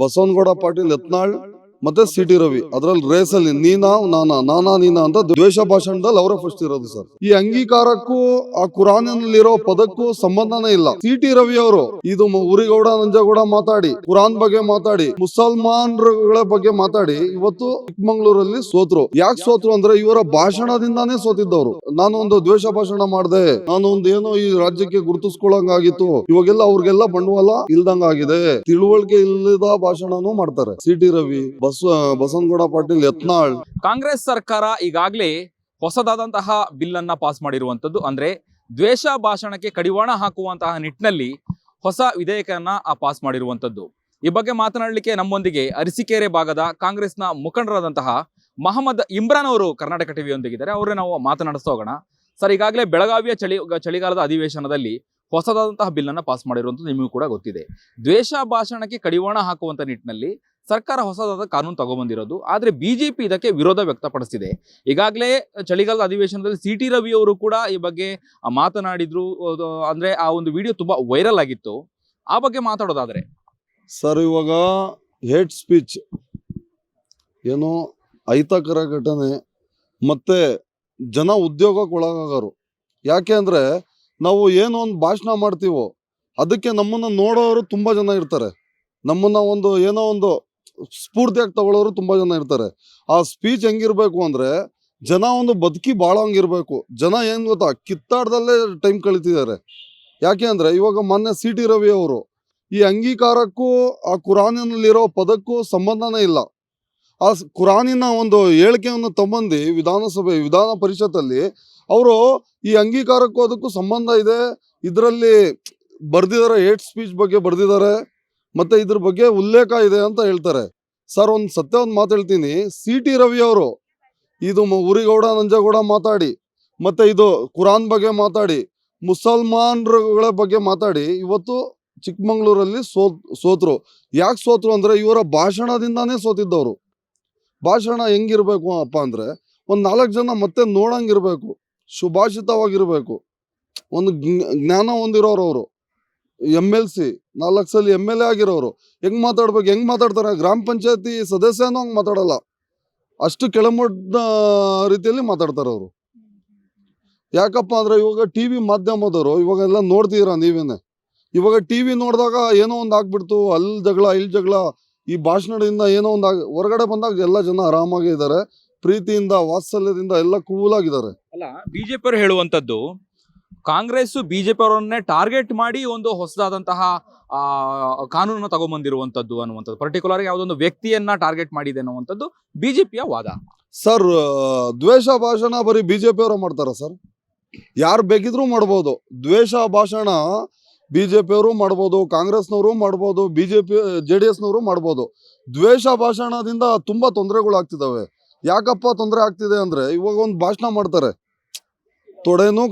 ಬಸವನಗೌಡ ಪಾಟೀಲ್ ಯತ್ನಾಳ್ ಮತ್ತೆ C T Ravi. ಅದ್ರಲ್ಲಿ race ಅಲ್ಲಿ ನೀನಾ ನಾನಾ ನಾನಾ ನೀನಾ ಅಂತ ದ್ವೇಷ ಭಾಷಣದಲ್ಲಿ ಅವರ ಫಸ್ಟ್ ಇರೋದು ಸರ್ ಈ ಅಂಗೀಕಾರಕ್ಕೂ ಆ ಕುರಾನಿನಲ್ಲಿರೋ ಪದಕ್ಕೂ ಸಂಬಂಧನೇ ಇಲ್ಲ. ಸಿ ಟಿ ರವಿ ಅವರು ಇದು ಉರಿಗೌಡ ನಂಜಗೌಡ ಮಾತಾಡಿ ಕುರಾನ್ ಬಗ್ಗೆ ಮಾತಾಡಿ ಮುಸಲ್ಮಾನ್ಗಳ ಬಗ್ಗೆ ಮಾತಾಡಿ ಇವತ್ತು ಚಿಕ್ಕಮಂಗ್ಳೂರಲ್ಲಿ ಸೋತ್ರು. ಯಾಕೆ ಸೋತ್ರು ಅಂದ್ರೆ ಇವರ ಭಾಷಣದಿಂದಾನೇ ಸೋತಿದ್ದವರು. ನಾನು ಒಂದು ದ್ವೇಷ ಭಾಷಣ ಮಾಡಿದೆ. ನಾನು ಒಂದು ಏನೋ ಈ ರಾಜ್ಯಕ್ಕೆ ಗುರುತಿಸ್ಕೊಳ್ಳಂಗಾಗಿತ್ತು. ಇವಾಗೆಲ್ಲ ಅವ್ರಿಗೆಲ್ಲ ಬಂಡವಾಳ ಇಲ್ದಂಗಾಗಿದೆ. ತಿಳುವಳಿಕೆ ಇಲ್ಲದ ಭಾಷಣನೂ ಮಾಡ್ತಾರೆ. ಸಿ ಟಿ ರವಿ ಬಸ್ ಬಸವನಗೌಡ ಪಾಟೀಲ್ ಯತ್ನಾಳ್. ಕಾಂಗ್ರೆಸ್ ಸರ್ಕಾರ ಈಗಾಗಲೇ ಹೊಸದಾದಂತಹ ಬಿಲ್ ಅನ್ನ ಪಾಸ್ ಮಾಡಿರುವಂತದ್ದು ಅಂದ್ರೆ ದ್ವೇಷ ಭಾಷಣಕ್ಕೆ ಕಡಿವಾಣ ಹಾಕುವಂತಹ ನಿಟ್ಟಿನಲ್ಲಿ ಹೊಸ ವಿಧೇಯಕನ್ನ ಆ ಪಾಸ್ ಮಾಡಿರುವಂತದ್ದು ಈ ಬಗ್ಗೆ ಮಾತನಾಡಲಿಕ್ಕೆ ನಮ್ಮೊಂದಿಗೆ ಅರಸಿಕೇರೆ ಭಾಗದ ಕಾಂಗ್ರೆಸ್ನ ಮುಖಂಡರಾದಂತಹ ಮಹಮ್ಮದ್ ಇಮ್ರಾನ್ ಅವರು ಕರ್ನಾಟಕ ಟಿವಿಯೊಂದಿಗಿದ್ದಾರೆ ಅವರೇ ನಾವು ಮಾತನಾಡಿಸ್ತಾ ಹೋಗೋಣ. ಸರ್, ಈಗಾಗಲೇ ಬೆಳಗಾವಿಯ ಚಳಿ, ಚಳಿಗಾಲದ ಅಧಿವೇಶನದಲ್ಲಿ ಹೊಸದಾದಂತಹ ಬಿಲ್ ಅನ್ನ ಪಾಸ್ ಮಾಡಿರುವಂತದ್ದು ನಿಮಗೂ ಕೂಡ ಗೊತ್ತಿದೆ. ದ್ವೇಷ ಭಾಷಣಕ್ಕೆ ಕಡಿವಾಣ ಹಾಕುವಂತ ನಿಟ್ಟಿನಲ್ಲಿ ಸರ್ಕಾರ ಹೊಸದಾದ ಕಾನೂನು ತಗೊಂಬಂದಿರೋದು, ಆದ್ರೆ ಬಿಜೆಪಿ ಇದಕ್ಕೆ ವಿರೋಧ ವ್ಯಕ್ತಪಡಿಸಿದೆ ಈಗಾಗಲೇ ಚಳಿಗಾಲದ ಅಧಿವೇಶನದಲ್ಲಿ ಸಿ ಟಿ ರವಿ ಅವರು ಕೂಡ ಈ ಬಗ್ಗೆ ಮಾತನಾಡಿದ್ರು ಅಂದರೆ ಆ ಒಂದು ವಿಡಿಯೋ ತುಂಬ ವೈರಲ್ ಆಗಿತ್ತು. ಆ ಬಗ್ಗೆ ಮಾತಾಡೋದಾದರೆ. ಸರ್, ಇವಾಗ ಹೇಟ್ ಸ್ಪೀಚ್, ಏನೋ ಅಹಿತಕರ ಘಟನೆ, ಮತ್ತೆ ಜನ ಉದ್ಯೋಗಕ್ಕೆ ಒಳಗಾಗರು ಯಾಕೆ ಅಂದರೆ ನಾವು ಏನೋ ಒಂದು ಭಾಷಣ ಮಾಡ್ತೀವೋ, ಅದಕ್ಕೆ ನಮ್ಮನ್ನು ನೋಡೋರು ತುಂಬ ಜನ ಇರ್ತಾರೆ. ನಮ್ಮನ್ನು ಒಂದು ಏನೋ ಒಂದು ಸ್ಫೂರ್ತಿಯಾಗಿ ತಗೊಳ್ಳೋರು ತುಂಬಾ ಜನ ಇರ್ತಾರೆ. ಆ ಸ್ಪೀಚ್ ಹೆಂಗಿರ್ಬೇಕು ಅಂದ್ರೆ ಜನ ಒಂದು ಬದುಕಿ ಬಾಳೋಂಗಿರ್ಬೇಕು ಜನ ಏನ್ ಗೊತ್ತಾ? ಕಿತ್ತಾಡ್ದಲ್ಲೇ ಟೈಮ್ ಕಳಿತಿದ್ದಾರೆ. ಯಾಕೆ ಅಂದ್ರೆ ಇವಾಗ ಮೊನ್ನೆ ಸಿ ಟಿ ರವಿ ಅವರು ಈ ಅಂಗೀಕಾರಕ್ಕೂ ಆ ಕುರಾನಿನಲ್ಲಿರೋ ಪದಕ್ಕೂ ಸಂಬಂಧನೇ ಇಲ್ಲ. ಆ ಕುರಾನಿನ ಒಂದು ಹೇಳಿಕೆಯನ್ನು ತಂಬಂದು ವಿಧಾನಸಭೆ, ವಿಧಾನ ಪರಿಷತ್ತಲ್ಲಿ ಅವರು ಈ ಅಂಗೀಕಾರಕ್ಕೂ ಅದಕ್ಕೂ ಸಂಬಂಧ ಇದೆ. ಇದರಲ್ಲಿ ಬರ್ದಿದ್ದಾರೆ ಏಟ್ ಸ್ಪೀಚ್ ಬಗ್ಗೆ ಬರ್ದಿದ್ದಾರೆ ಮತ್ತೆ ಇದ್ರ ಬಗ್ಗೆ ಉಲ್ಲೇಖ ಇದೆ ಅಂತ ಹೇಳ್ತಾರೆ. ಸರ್ ಒಂದು ಸತ್ಯ ಒಂದು ಮಾತು ಹೇಳ್ತೀನಿ. ಸಿ ಟಿ ರವಿ ಅವರು, ಇದು ಉರಿಗೌಡ, ನಂಜಗೌಡ ಮಾತಾಡಿ, ಮತ್ತೆ ಇದು ಕುರಾನ್ ಬಗ್ಗೆ ಮಾತಾಡಿ, ಮುಸಲ್ಮಾನ್ರುಗಳ ಬಗ್ಗೆ ಮಾತಾಡಿ, ಇವತ್ತು ಚಿಕ್ಕಮಂಗ್ಳೂರಲ್ಲಿ ಸೋ ಸೋತರು. ಯಾಕೆ ಸೋತ್ರು ಅಂದ್ರೆ ಇವರ ಭಾಷಣದಿಂದಾನೇ ಸೋತಿದ್ದವರು. ಭಾಷಣ ಹೆಂಗಿರಬೇಕು ಅಪ್ಪ ಅಂದ್ರೆ, ಒಂದು ನಾಲ್ಕು ಜನ ಮತ್ತೆ ನೋಡಂಗಿರಬೇಕು ಸುಭಾಷಿತವಾಗಿರಬೇಕು ಒಂದು ಜ್ಞ- ಜ್ಞಾನ ಹೊಂದಿರೋರು ಅವರು. ಎಂ ಎಲ್ ಸಿ ನಾಲ್ಕು ಸಲ ಎಂ ಎಲ್ ಎ ಆಗಿರೋರು. ಹೆಂಗ್ ಮಾತಾಡ್ಬೇಕು, ಹೆಂಗ್ ಮಾತಾಡ್ತಾರೆ? ಗ್ರಾಮ ಪಂಚಾಯತಿ ಸದಸ್ಯನೂ ಹಂಗ್ ಮಾತಾಡಲ್ಲ. ಅಷ್ಟು ಕೆಳಮಟ್ಟ ರೀತಿಯಲ್ಲಿ ಮಾತಾಡ್ತಾರೆ ಅವರು. ಯಾಕಪ್ಪ ಅಂದ್ರೆ ಇವಾಗ ಟಿ ವಿ ಮಾಧ್ಯಮದವರು, ಇವಾಗೆಲ್ಲ ನೋಡ್ತೀರಾ ನೀವೇನೆ? ಇವಾಗ ಟಿ ವಿ ನೋಡಿದಾಗ ಏನೋ ಒಂದು ಆಗ್ಬಿಡ್ತು ಅಲ್ಲಿ ಜಗಳ ಇಲ್ಲಿ ಜಗಳ, ಈ ಭಾಷಣದಿಂದ ಏನೋ ಒಂದು ಹೊರಗಡೆ ಬಂದಾಗ ಎಲ್ಲ ಜನ ಆರಾಮಾಗಿ ಇದ್ದಾರೆ ಪ್ರೀತಿಯಿಂದ, ವಾತ್ಸಲ್ಯದಿಂದ ಎಲ್ಲ ಕೂಲ್ ಆಗಿದ್ದಾರೆ ಅಲ್ಲ ಬಿಜೆಪಿ ಹೇಳುವಂತದ್ದು ಕಾಂಗ್ರೆಸ್ ಬಿಜೆಪಿ ಅವರನ್ನೇ ಟಾರ್ಗೆಟ್ ಮಾಡಿ ಒಂದು ಹೊಸದಾದಂತಹ ಕಾನೂನನ್ನು ತಗೊಂಬಂದಿರುವಂಥದ್ದು ಅನ್ನುವಂಥದ್ದು. ಪರ್ಟಿಕ್ಯುಲರ್ ಯಾವುದೊಂದು ವ್ಯಕ್ತಿಯನ್ನ ಟಾರ್ಗೆಟ್ ಮಾಡಿದೆ ಅನ್ನುವಂಥದ್ದು ಬಿಜೆಪಿಯ ವಾದ. ಸರ್ ದ್ವೇಷ ಭಾಷಣ ಬರೀ ಬಿಜೆಪಿ ಅವರು ಮಾಡ್ತಾರ ಸರ್? ಯಾರು ಬೇಕಿದ್ರೂ ಮಾಡ್ಬೋದು. ದ್ವೇಷ ಭಾಷಣ ಬಿಜೆಪಿ ಅವರು ಮಾಡ್ಬೋದು, ಕಾಂಗ್ರೆಸ್ನವರು ಮಾಡ್ಬೋದು, ಬಿಜೆಪಿ ಜೆ ಡಿ ಎಸ್ನವರು ಮಾಡ್ಬೋದು. ದ್ವೇಷ ಭಾಷಣದಿಂದ ತುಂಬಾ ತೊಂದರೆಗಳು ಆಗ್ತಿದಾವೆ ಯಾಕಪ್ಪ ತೊಂದರೆ ಆಗ್ತಿದೆ ಅಂದ್ರೆ ಇವಾಗ ಒಂದು ಭಾಷಣ ಮಾಡ್ತಾರೆ. ತೊಡೆನೂ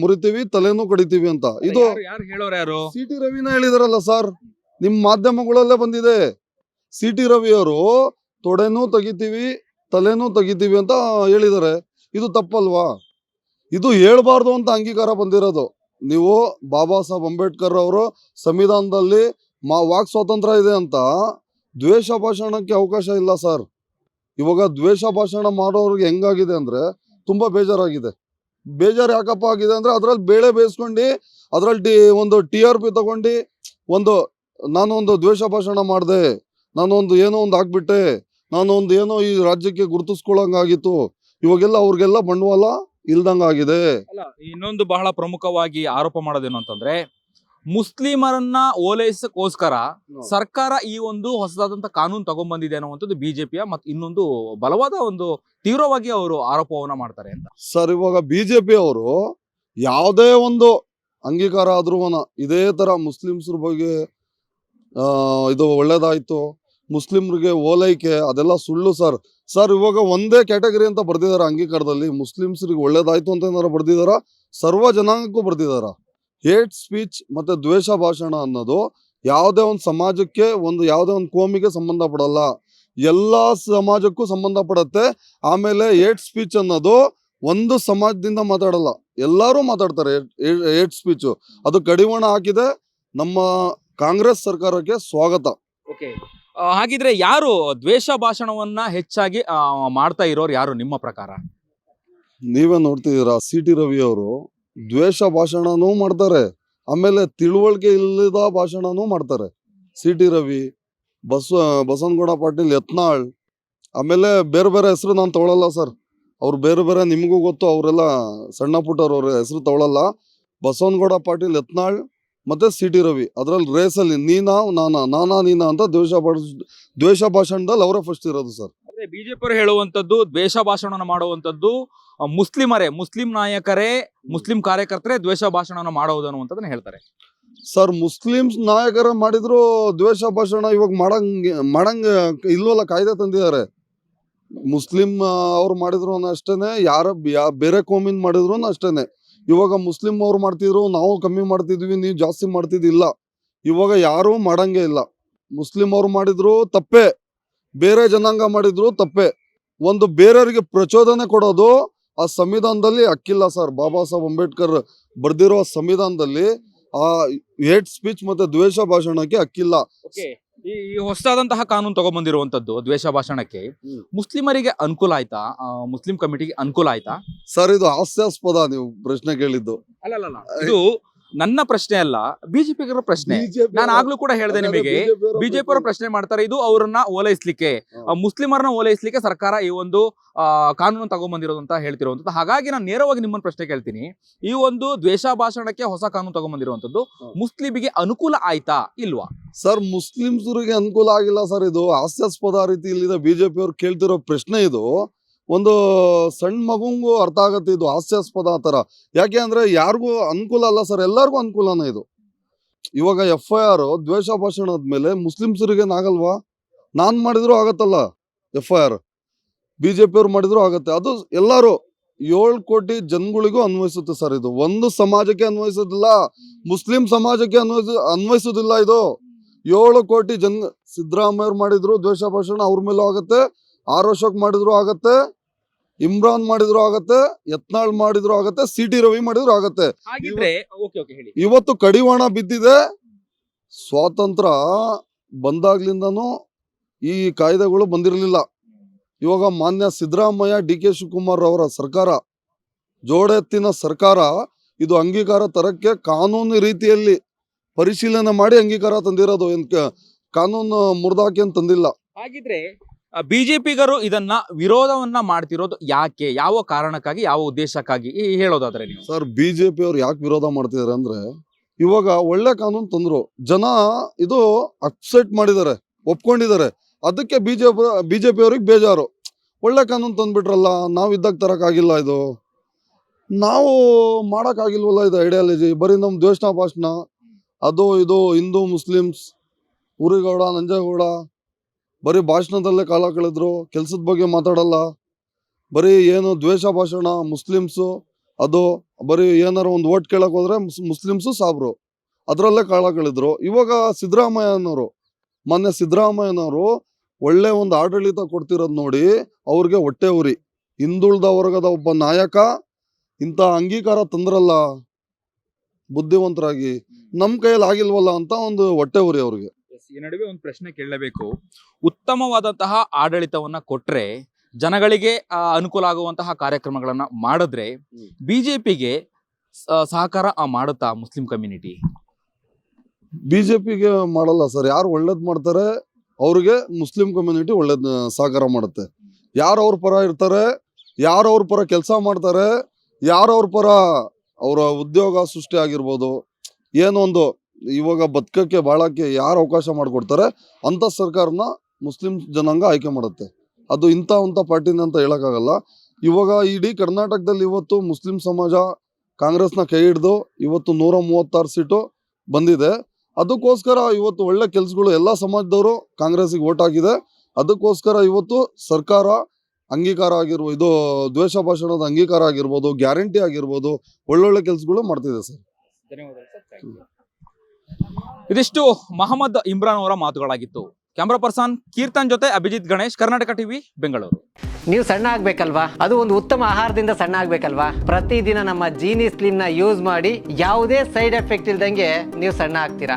ಮುರಿತೀವಿ ತಲೆನೂ ಕಡಿತೀವಿ ಅಂತ. ಇದು ಯಾರು ಹೇಳೋರು ಯಾರು? ಸಿ ಟಿ ರವಿನ ಹೇಳಿದಾರಲ್ಲ ಸರ್ ನಿಮ್ ಮಾಧ್ಯಮಗಳಲ್ಲೇ ಬಂದಿದೆ. ಸಿ ಟಿ ರವಿ ಅವರು ತೊಡೆನೂ ತೆಗಿತೀವಿ ತಲೆನೂ ತೆಗಿತೀವಿ ಅಂತ ಹೇಳಿದ್ದಾರೆ ಇದು ತಪ್ಪಲ್ವಾ? ಇದು ಹೇಳ್ಬಾರ್ದು ಅಂತ ಅಂಗೀಕಾರ ಬಂದಿರೋದು. ನೀವು ಬಾಬಾ ಸಾಹೇಬ್ ಅಂಬೇಡ್ಕರ್ ಅವರು ಸಂವಿಧಾನದಲ್ಲಿ ಮಾ ವಾಕ್ ಸ್ವಾತಂತ್ರ್ಯ ಇದೆ ಅಂತ ದ್ವೇಷ ಭಾಷಣಕ್ಕೆ ಅವಕಾಶ ಇಲ್ಲ ಸರ್. ಇವಾಗ ದ್ವೇಷ ಭಾಷಣ ಮಾಡೋರ್ಗೆ ಹೆಂಗಾಗಿದೆ ಅಂದ್ರೆ ತುಂಬಾ ಬೇಜಾರಾಗಿದೆ. ಬೇಜಾರು ಯಾಕಪ್ಪ ಆಗಿದೆ ಅಂದ್ರೆ ಅದರಲ್ಲಿ ಬೇಳೆ ಬೇಯಿಸ್ಕೊಂಡು, ಅದರಲ್ಲಿ ಟಿ, ಒಂದು ಟಿ ಆರ್ ಪಿ ತಗೊಂಡು, ಒಂದು, ನಾನು ಒಂದು ದ್ವೇಷ ಭಾಷಣ ಮಾಡಿದೆ, ನಾನು ಒಂದು ಏನೋ ಒಂದು ಹಾಕ್ಬಿಟ್ಟೆ ನಾನು ಒಂದು ಏನೋ ಈ ರಾಜ್ಯಕ್ಕೆ ಗುರುತಿಸ್ಕೊಳ್ಳಂಗಾಗಿತ್ತು, ಇವಾಗೆಲ್ಲ ಅವ್ರಿಗೆಲ್ಲ ಬಂಡವಾಳ ಇಲ್ದಂಗಾಗಿದೆ. ಇನ್ನೊಂದು ಬಹಳ ಪ್ರಮುಖವಾಗಿ ಆರೋಪ ಮಾಡೋದೇನು ಅಂತಂದ್ರೆ ಮುಸ್ಲಿಮರನ್ನ ಓಲೈಸಕ್ಕೋಸ್ಕರ ಸರ್ಕಾರ ಈ ಒಂದು ಹೊಸದಾದಂತ ಕಾನೂನು ತಗೊಂಡ್ಬಂದಿದೆ ಅನ್ನುವಂಥದ್ದು ಬಿಜೆಪಿಯ ಮತ್ತು ಇನ್ನೊಂದು ಬಲವಾದ ಒಂದು ತೀವ್ರವಾಗಿ ಅವರು ಆರೋಪವನ್ನ ಮಾಡ್ತಾರೆ ಅಂತ. ಸರ್ ಇವಾಗ ಬಿಜೆಪಿ ಅವರು ಯಾವುದೇ ಒಂದು ಅಂಗೀಕಾರ ಆದ್ರೂ ಇದೇ ತರ ಮುಸ್ಲಿಮ್ಸ್ರ ಬಗ್ಗೆ ಇದು ಒಳ್ಳೇದಾಯ್ತು ಮುಸ್ಲಿಮ್ರಿಗೆ ಓಲೈಕೆ ಅದೆಲ್ಲ ಸುಳ್ಳು ಸರ್. ಸರ್ ಇವಾಗ ಒಂದೇ ಕ್ಯಾಟಗರಿ ಅಂತ ಬರ್ದಿದಾರ ಅಂಗೀಕಾರದಲ್ಲಿ ಮುಸ್ಲಿಮ್ಸ್ರಿಗೆ ಒಳ್ಳೇದಾಯ್ತು ಅಂತ ಏನಾರ ಬರ್ದಿದಾರ? ಸರ್ವ ಜನಾಂಗಕ್ಕೂ ಬರ್ದಿದಾರ? ಹೇಟ್ ಸ್ಪೀಚ್ ಮತ್ತು ದ್ವೇಷ ಭಾಷಣ ಅನ್ನೋದು ಯಾವುದೇ ಒಂದು ಸಮಾಜಕ್ಕೆ ಒಂದು ಯಾವುದೇ ಒಂದು ಕೋಮಿಗೆ ಸಂಬಂಧ ಪಡಲ್ಲ. ಎಲ್ಲಾ ಸಮಾಜಕ್ಕೂ ಸಂಬಂಧ ಪಡತ್ತೆ. ಆಮೇಲೆ ಏಟ್ ಸ್ಪೀಚ್ ಅನ್ನೋದು ಒಂದು ಸಮಾಜದಿಂದ ಮಾತಾಡಲ್ಲ. ಎಲ್ಲರೂ ಮಾತಾಡ್ತಾರೆ ಏಟ್ ಸ್ಪೀಚ್ ಅದು ಕಡಿವಾಣ ಹಾಕಿದೆ. ನಮ್ಮ ಕಾಂಗ್ರೆಸ್ ಸರ್ಕಾರಕ್ಕೆ ಸ್ವಾಗತ. ಓಕೆ ಹಾಗಿದ್ರೆ ಯಾರು ದ್ವೇಷ ಭಾಷಣವನ್ನ ಹೆಚ್ಚಾಗಿ ಮಾಡ್ತಾ ಇರೋರು ಯಾರು ನಿಮ್ಮ ಪ್ರಕಾರ? ನೀವೇ ನೋಡ್ತಿದ್ದೀರಾ ಸಿ ಟಿ ರವಿ ಅವರು. ದ್ವೇಷ ಭಾಷಣನೂ ಮಾಡ್ತಾರೆ. ಆಮೇಲೆ ತಿಳುವಳಿಕೆ ಇಲ್ಲದ ಭಾಷಣನೂ ಮಾಡ್ತಾರೆ. ಸಿ ಟಿ ರವಿ ಬಸವ ಬಸವನಗೌಡ ಪಾಟೀಲ್, ಯತ್ನಾಳ್, ಆಮೇಲೆ ಬೇರೆ ಬೇರೆ ಹೆಸರು ನಾನು ತಗೊಳಲ್ಲ ಸರ್. ಅವ್ರು ಬೇರೆ ಬೇರೆ ನಿಮಗೂ ಗೊತ್ತು, ಅವರೆಲ್ಲ ಸಣ್ಣ ಪುಟ್ಟವ್ರ ಹೆಸರು ತಗೊಳಲ್ಲ. ಬಸವನಗೌಡ ಪಾಟೀಲ್, ಯತ್ನಾಳ್ ಮತ್ತೆ ಸಿ ಟಿ ರವಿ ಅದರಲ್ಲಿ ರೇಸಲ್ಲಿ ನೀನಾ ನಾನಾ ನಾನಾ ನೀನಾ ಅಂತ ದ್ವೇಷ ದ್ವೇಷ ಭಾಷಣದಲ್ಲಿ ಅವರೇ ಫಸ್ಟ್ ಇರೋದು ಸರ್ ಅಂದ್ರೆ ಬಿಜೆಪಿ ಹೇಳುವಂತದ್ದು ದ್ವೇಷ ಭಾಷಣ ಮಾಡುವಂತದ್ದು ಆ, ಮುಸ್ಲಿಮರೇ ಮುಸ್ಲಿಂ ನಾಯಕರೇ ಮುಸ್ಲಿಂ ಕಾರ್ಯಕರ್ತರೇ ದ್ವೇಷ ಭಾಷಣ ಮಾಡೋದು ಅನ್ನುವಂಥದ್ದನ್ನ ಹೇಳ್ತಾರೆ. ಸರ್ ಮುಸ್ಲಿಂ ನಾಯಕರ ಮಾಡಿದ್ರು ದ್ವೇಷ ಭಾಷಣ ಇವಾಗ ಮಾಡಂಗೆ ಮಾಡಂಗ ಇಲ್ವಲ್ಲ ಕಾಯ್ದೆ ತಂದಿದ್ದಾರೆ. ಮುಸ್ಲಿಂ ಅವ್ರು ಮಾಡಿದ್ರು ಅಷ್ಟೇನೆ ಯಾರ ಬೇರೆ ಕೋಮಿನ ಮಾಡಿದ್ರು ಅಷ್ಟೇನೆ. ಇವಾಗ ಮುಸ್ಲಿಂ ಅವ್ರು ಮಾಡ್ತಿದ್ರು, ನಾವು ಕಮ್ಮಿ ಮಾಡ್ತಿದ್ವಿ, ನೀವು ಜಾಸ್ತಿ ಮಾಡ್ತಿದ್ದಿಲ್ಲ. ಇವಾಗ ಯಾರು ಮಾಡಂಗೆ ಇಲ್ಲ. ಮುಸ್ಲಿಂ ಅವ್ರು ಮಾಡಿದ್ರು ತಪ್ಪೆ. ಬೇರೆ ಜನಾಂಗ ಮಾಡಿದ್ರು ತಪ್ಪೆ. ಒಂದು ಬೇರೆಯವರಿಗೆ ಪ್ರಚೋದನೆ ಕೊಡೋದು ಆ ಸಂವಿಧಾನದಲ್ಲಿ ಅಕ್ಕಿಲ್ಲ ಸರ್. ಬಾಬಾ ಸಾಹೇಬ್ ಅಂಬೇಡ್ಕರ್ ಬರ್ದಿರೋ ಸಂವಿಧಾನದಲ್ಲಿ ಆ ಹೇಟ್ ಸ್ಪೀಚ್ ಮತ್ತೆ ದ್ವೇಷ ಭಾಷಣಕ್ಕೆ ಅಕ್ಕಿಲ್ಲ. ಈ ಈ ಹೊಸದಾದಂತಹ ಕಾನೂನು ತಗೊಂಡ್ಬಂದಿರುವಂತದ್ದು ದ್ವೇಷ ಭಾಷಣಕ್ಕೆ ಮುಸ್ಲಿಮರಿಗೆ ಅನುಕೂಲ ಆಯ್ತಾ? ಆ, ಮುಸ್ಲಿಂ ಕಮಿಟಿಗೆ ಅನುಕೂಲ ಆಯ್ತಾ? ಸರ್ ಇದು ಹಾಸ್ಯಾಸ್ಪದ ನೀವು ಪ್ರಶ್ನೆ ಕೇಳಿದ್ದು. ಅಲ್ಲ ಇದು ನನ್ನ ಪ್ರಶ್ನೆ ಅಲ್ಲ ಬಿಜೆಪಿಗರ ಪ್ರಶ್ನೆ. ನಾನು ಆಗ್ಲೂ ಕೂಡ ಹೇಳಿದೆ ನಿಮಗೆ ಬಿಜೆಪಿ ಅವರು ಪ್ರಶ್ನೆ ಮಾಡ್ತಾರೆ ಇದು ಅವರನ್ನ ಓಲೈಸ್ಲಿಕ್ಕೆ ಮುಸ್ಲಿಮರನ್ನ ಓಲೈಸ್ಲಿಕ್ಕೆ ಸರ್ಕಾರ ಈ ಒಂದು ಕಾನೂನು ತಗೊಂಡ್ಬಂದಿರೋದು ಅಂತ ಹೇಳ್ತಿರುವಂತದ್ದು ಹಾಗಾಗಿ ನಾನು ನೇರವಾಗಿ ನಿಮ್ಮನ್ನ ಪ್ರಶ್ನೆ ಕೇಳ್ತೀನಿ. ಈ ಒಂದು ದ್ವೇಷ ಭಾಷಣಕ್ಕೆ ಹೊಸ ಕಾನೂನು ತಗೊಂಬಂದಿರುವಂತದ್ದು ಹ್ಮ್. ಮುಸ್ಲಿಮಿಗೆ ಅನುಕೂಲ ಆಯ್ತಾ ಇಲ್ವಾ? ಸರ್ ಮುಸ್ಲಿಮ್ಸ್ರಿಗೆ ಅನುಕೂಲ ಆಗಿಲ್ಲ ಸರ್ ಇದು ಹಾಸ್ಯಾಸ್ಪದ ರೀತಿ ಇಲ್ಲಿದೆ ಬಿಜೆಪಿ ಅವ್ರು ಕೇಳ್ತಿರೋ ಪ್ರಶ್ನೆ ಇದು. ಒಂದು ಸಣ್ಣ ಮಗುಂಗೂ ಅರ್ಥ ಆಗತ್ತೆ ಇದು ಹಾಸ್ಯಾಸ್ಪದ ಆ ತರ ಯಾಕೆ ಅಂದ್ರೆ ಯಾರಿಗೂ ಅನುಕೂಲ ಅಲ್ಲ ಸರ್, ಎಲ್ಲರಿಗೂ ಅನುಕೂಲನೇ ಇದು. ಇವಾಗ ಎಫ್ ಐ ಆರ್ ದ್ವೇಷ ಭಾಷಣದ ಮೇಲೆ ಮುಸ್ಲಿಮ್ಸರಿಗೇನಾಗಲ್ವಾ ನಾನು ನಾನ್ ಮಾಡಿದ್ರು ಆಗತ್ತಲ್ಲ ಎಫ್ ಐ ಆರ್ ಬಿಜೆಪಿ ಅವ್ರು ಮಾಡಿದ್ರು ಆಗತ್ತೆ. ಅದು ಎಲ್ಲರೂ ಏಳು ಕೋಟಿ ಜನಗಳಿಗೂ ಅನ್ವಯಿಸುತ್ತೆ ಸರ್ ಇದು. ಒಂದು ಸಮಾಜಕ್ಕೆ ಅನ್ವಯಿಸೋದಿಲ್ಲ, ಮುಸ್ಲಿಂ ಸಮಾಜಕ್ಕೆ ಅನ್ವಯಿಸ, ಅನ್ವಯಿಸೋದಿಲ್ಲ ಇದು. ಏಳು ಕೋಟಿ ಜನ ಸಿದ್ದರಾಮಯ್ಯ ಮಾಡಿದ್ರು ದ್ವೇಷ ಭಾಷಣ, ಅವ್ರ ಮೇಲೂ ಆಗತ್ತೆ. ಆರ್ ಅಶೋಕ್ ಮಾಡಿದ್ರು ಆಗತ್ತೆ ಇಮ್ರಾನ್ ಮಾಡಿದ್ರು ಆಗತ್ತೆ ಯತ್ನಾಳ್ ಮಾಡಿದ್ರು ಆಗತ್ತೆ ಸಿ ಟಿ ರವಿ ಮಾಡಿದ್ರು ಆಗತ್ತೆ. ಇವತ್ತು ಕಡಿವಾಣ ಬಿದ್ದಿದೆ. ಸ್ವಾತಂತ್ರ್ಯ ಬಂದಾಗ್ಲಿಂದನು ಈ ಕಾಯ್ದೆಗಳು ಬಂದಿರಲಿಲ್ಲ. ಇವಾಗ ಮಾನ್ಯ ಸಿದ್ದರಾಮಯ್ಯ ಡಿ ಕೆ ಶಿವಕುಮಾರ್ ಅವರ ಸರ್ಕಾರ ಜೋಡೆತ್ತಿನ ಸರ್ಕಾರ ಇದು ಅಂಗೀಕಾರ ತರಕ್ಕೆ ಕಾನೂನು ರೀತಿಯಲ್ಲಿ ಪರಿಶೀಲನೆ ಮಾಡಿ ಅಂಗೀಕಾರ ತಂದಿರೋದು. ಏನ್ ಕಾನೂನು ಮುರಿದಾಕಿ ಅಂತ ತಂದಿಲ್ಲ. ಹಾಗಿದ್ರೆ ಬಿಜೆಪಿಗರು ಇದನ್ನ ವಿರೋಧವನ್ನ ಮಾಡ್ತಿರೋದು ಯಾಕೆ? ಯಾವ ಕಾರಣಕ್ಕಾಗಿ? ಯಾವ ಉದ್ದೇಶಕ್ಕಾಗಿ? ಹೇಳೋದಾದ್ರೆ ನೀವು. ಸರ್ ಬಿಜೆಪಿ ಅವ್ರು ಯಾಕೆ ವಿರೋಧ ಮಾಡ್ತಿದಾರೆ ಅಂದ್ರೆ, ಇವಾಗ ಒಳ್ಳೆ ಕಾನೂನು ತಂದ್ರು. ಜನ ಇದು ಅಕ್ಸೆಪ್ಟ್ ಮಾಡಿದ್ದಾರೆ, ಒಪ್ಕೊಂಡಿದ್ದಾರೆ. ಅದಕ್ಕೆ ಬಿಜೆಪಿ ಬಿಜೆಪಿ ಅವ್ರಿಗೆ ಬೇಜಾರು. ಒಳ್ಳೆ ಕಾನೂನು ತಂದ್ಬಿಟ್ರಲ್ಲ, ನಾವು ಇದ್ದಾಗ ತರಕ್ಕಾಗಿಲ್ಲ ಇದು. ನಾವು ಮಾಡೋಕ್ಕಾಗಿಲ್ವಲ್ಲ ಇದು ಐಡಿಯಾಲಜಿ ಬರೀ ನಮ್ಮ ದ್ವೇಷ ಭಾಷಣ. ಅದು, ಇದು ಹಿಂದೂ, ಮುಸ್ಲಿಮ್ಸ್ ಊರಿಗೌಡ ನಂಜೇಗೌಡ ಬರೀ ಭಾಷಣದಲ್ಲೇ ಕಾಲ ಕಳೆದ್ರು, ಕೆಲ್ಸದ ಬಗ್ಗೆ ಮಾತಾಡಲ್ಲ. ಬರೀ ಏನು ದ್ವೇಷ ಭಾಷಣ, ಮುಸ್ಲಿಮ್ಸು, ಅದು ಬರೀ ಏನಾರು ಒಂದು ಓಟ್ ಕೇಳಕ್ ಹೋದ್ರೆ ಮುಸ್- ಮುಸ್ಲಿಮ್ಸು ಸಾಬ್ರು. ಅದರಲ್ಲೇ ಕಾಲ ಕಳೆದ್ರು. ಇವಾಗ ಸಿದ್ದರಾಮಯ್ಯನವರು ಮೊನ್ನೆ ಸಿದ್ದರಾಮಯ್ಯನವರು ಒಳ್ಳೆ ಒಂದು ಆಡಳಿತ ಕೊಡ್ತಿರೋದ್ ನೋಡಿ, ಅವ್ರಿಗೆ ಹೊಟ್ಟೆ ಉರಿ. ಹಿಂದುಳಿದ ವರ್ಗದ ಒಬ್ಬ ನಾಯಕ, ಇಂಥ ಅಂಗೀಕಾರ ತಂದ್ರಲ್ಲ, ಬುದ್ಧಿವಂತರಾಗಿ, ನಮ್ ಕೈಯಲ್ಲಿ ಆಗಿಲ್ವಲ್ಲ ಅಂತ ಒಂದು ಹೊಟ್ಟೆ ಉರಿ ಅವ್ರಿಗೆ. ಈ ನಡುವೆ ಒಂದು ಪ್ರಶ್ನೆ ಕೇಳಲೇಬೇಕು ಉತ್ತಮವಾದಂತಹ ಆಡಳಿತವನ್ನ ಕೊಟ್ರೆ ಜನಗಳಿಗೆ ಆ, ಅನುಕೂಲ ಆಗುವಂತಹ ಕಾರ್ಯಕ್ರಮಗಳನ್ನ ಮಾಡಿದ್ರೆ. ಬಿಜೆಪಿಗೆ ಸಹಕಾರ ಆ, ಮಾಡುತ್ತಾ ಮುಸ್ಲಿಂ ಕಮ್ಯುನಿಟಿ? ಬಿಜೆಪಿಗೆ ಮಾಡಲ್ಲ ಸರ್. ಯಾರು ಒಳ್ಳೇದ್ ಮಾಡ್ತಾರೆ ಅವ್ರಿಗೆ ಮುಸ್ಲಿಂ ಕಮ್ಯುನಿಟಿ ಒಳ್ಳೇದ್ ಸಹಕಾರ ಮಾಡುತ್ತೆ. ಯಾರು ಅವ್ರ ಪರ ಇರ್ತಾರೆ ಯಾರು ಅವ್ರ ಪರ ಕೆಲಸ ಮಾಡ್ತಾರೆ ಯಾರು ಅವ್ರ ಪರ ಅವರ ಉದ್ಯೋಗ ಸೃಷ್ಟಿ ಆಗಿರ್ಬೋದು ಏನೋ ಒಂದು ಇವಾಗ ಬದುಕಕ್ಕೆ ಬಾಳಕ್ಕೆ ಯಾರು ಅವಕಾಶ ಮಾಡಿಕೊಡ್ತಾರೆ, ಅಂತ ಸರ್ಕಾರನ ಮುಸ್ಲಿಂ ಜನಾಂಗ ಆಯ್ಕೆ ಮಾಡುತ್ತೆ. ಅದು ಇಂಥ ಅಂಥ ಪಾರ್ಟಿನ ಅಂತ ಹೇಳೋಕ್ಕಾಗಲ್ಲ. ಇವಾಗ ಇಡೀ ಕರ್ನಾಟಕದಲ್ಲಿ ಇವತ್ತು ಮುಸ್ಲಿಂ ಸಮಾಜ ಕಾಂಗ್ರೆಸ್ನ ಕೈ ಹಿಡಿದು ಇವತ್ತು ನೂರ ಮೂವತ್ತಾರು ಸೀಟು ಬಂದಿದೆ. ಅದಕ್ಕೋಸ್ಕರ ಇವತ್ತು ಒಳ್ಳೆ ಕೆಲಸಗಳು ಎಲ್ಲ ಸಮಾಜದವರು ಕಾಂಗ್ರೆಸ್ಗೆ ಓಟ್ ಆಗಿದೆ ಅದಕ್ಕೋಸ್ಕರ ಇವತ್ತು ಸರ್ಕಾರ ಅಂಗೀಕಾರ ಆಗಿರ್ಬೋದು ಇದು ದ್ವೇಷ ಭಾಷಣದ ಅಂಗೀಕಾರ ಆಗಿರ್ಬೋದು, ಗ್ಯಾರಂಟಿ ಆಗಿರ್ಬೋದು, ಒಳ್ಳೊಳ್ಳೆ ಕೆಲಸಗಳು ಮಾಡ್ತಿದೆ ಸರ್. ಇದಿಷ್ಟು ಮಹಮ್ಮದ್ ಇಮ್ರಾನ್ ಅವರ ಮಾತುಗಳಾಗಿತ್ತು. ಕ್ಯಾಮ್ರಾ ಪರ್ಸನ್ ಕೀರ್ತನ್ ಜೊತೆ ಅಭಿಜಿತ್ ಗಣೇಶ್, ಕರ್ನಾಟಕ ಟಿವಿ, ಬೆಂಗಳೂರು. ನೀವು ಸಣ್ಣ ಆಗ್ಬೇಕಲ್ವಾ? ಅದು ಒಂದು ಉತ್ತಮ ಆಹಾರದಿಂದ ಸಣ್ಣ ಆಗ್ಬೇಕಲ್ವಾ? ಪ್ರತಿದಿನ ನಮ್ಮ ಜೀನಿ ಸ್ಲಿಮ್ನ ಯೂಸ್ ಮಾಡಿ ಯಾವುದೇ ಸೈಡ್ ಎಫೆಕ್ಟ್ ಇಲ್ದಂಗೆ ನೀವು ಸಣ್ಣ ಆಗ್ತೀರಾ?